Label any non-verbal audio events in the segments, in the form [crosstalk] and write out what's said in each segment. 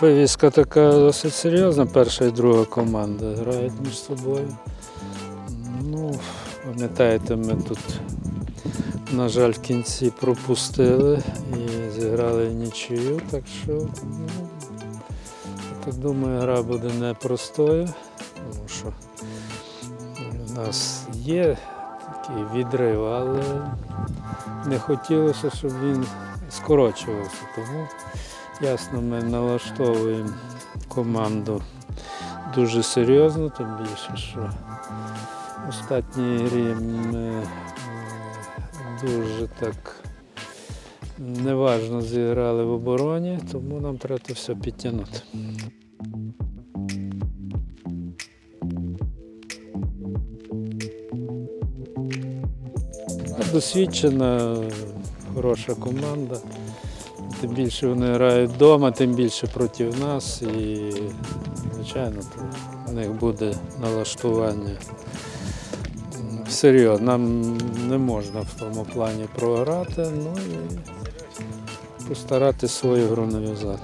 Вивіска така досить серйозна, перша і друга команда грають між собою. Ну, пам'ятаєте, ми тут, на жаль, в кінці пропустили і зіграли нічию, так що, ну, так думаю, гра буде непростою, тому що у нас є такий відрив, але не хотілося, щоб він скорочувався. Тому ясно, ми налаштовуємо команду дуже серйозно, тим більше, що в останній грі ми е, дуже так неважно зіграли в обороні, тому нам треба це все підтягнути. Досвідчена, хороша команда. Тим більше вони грають вдома, тим більше проти нас. І, звичайно, в них буде налаштування серйозно. Нам не можна в тому плані програти, ну і постаратися свою гру нав'язати.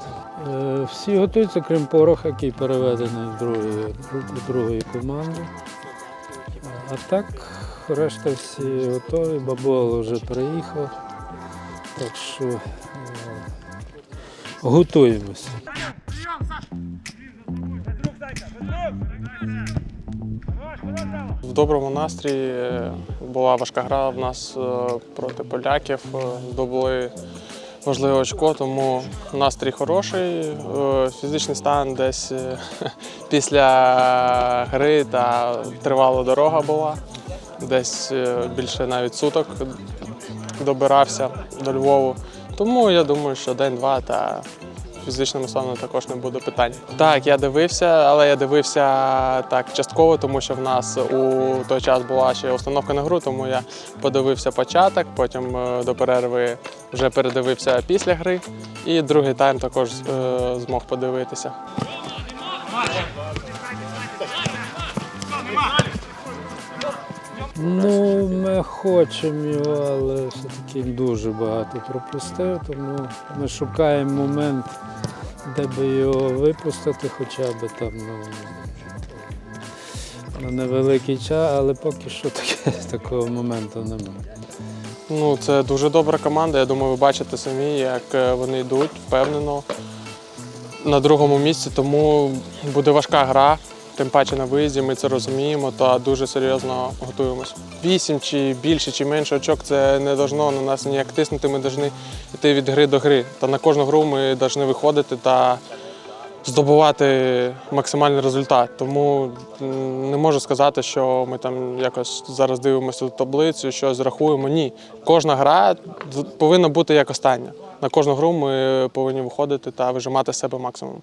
Е, Всі готуються, крім Пороха, який переведений в другу, в другої команди. А так, решта всі готові, Бабол вже приїхав. Так що готуємося. В доброму настрої е, була важка гра в нас е, проти поляків. е, Здобули важливе очко, тому настрій хороший. Фізичний стан десь [laughs] після гри та тривала дорога була. Десь більше навіть суток добирався до Львову. Тому я думаю, що день-два та фізичному стану також не буде питань. Так, я дивився, але я дивився так частково, тому що в нас у той час була ще установка на гру, тому я подивився початок, потім е, до перерви вже передивився після гри. І другий тайм також е, змог подивитися. Ну, ми хочемо але все-таки він дуже багато пропустив, тому ми шукаємо момент, де би його випустити, хоча б там ну, на невеликий час, але поки що таке, [laughs] такого моменту немає. Ну, це дуже добра команда. Я думаю, ви бачите самі, як е, вони йдуть впевнено на другому місці, тому буде важка гра. Тим паче на виїзді ми це розуміємо та дуже серйозно готуємося. Вісім чи більше, чи менше очок це не должно на нас ніяк тиснути. Ми повинні йти від гри до гри. Та на кожну гру ми повинні виходити та здобувати максимальний результат. Тому не можу сказати, що ми там якось зараз дивимося таблицю, щось рахуємо. Ні. Кожна гра повинна бути як остання. На кожну гру ми повинні виходити та вижимати з себе максимум.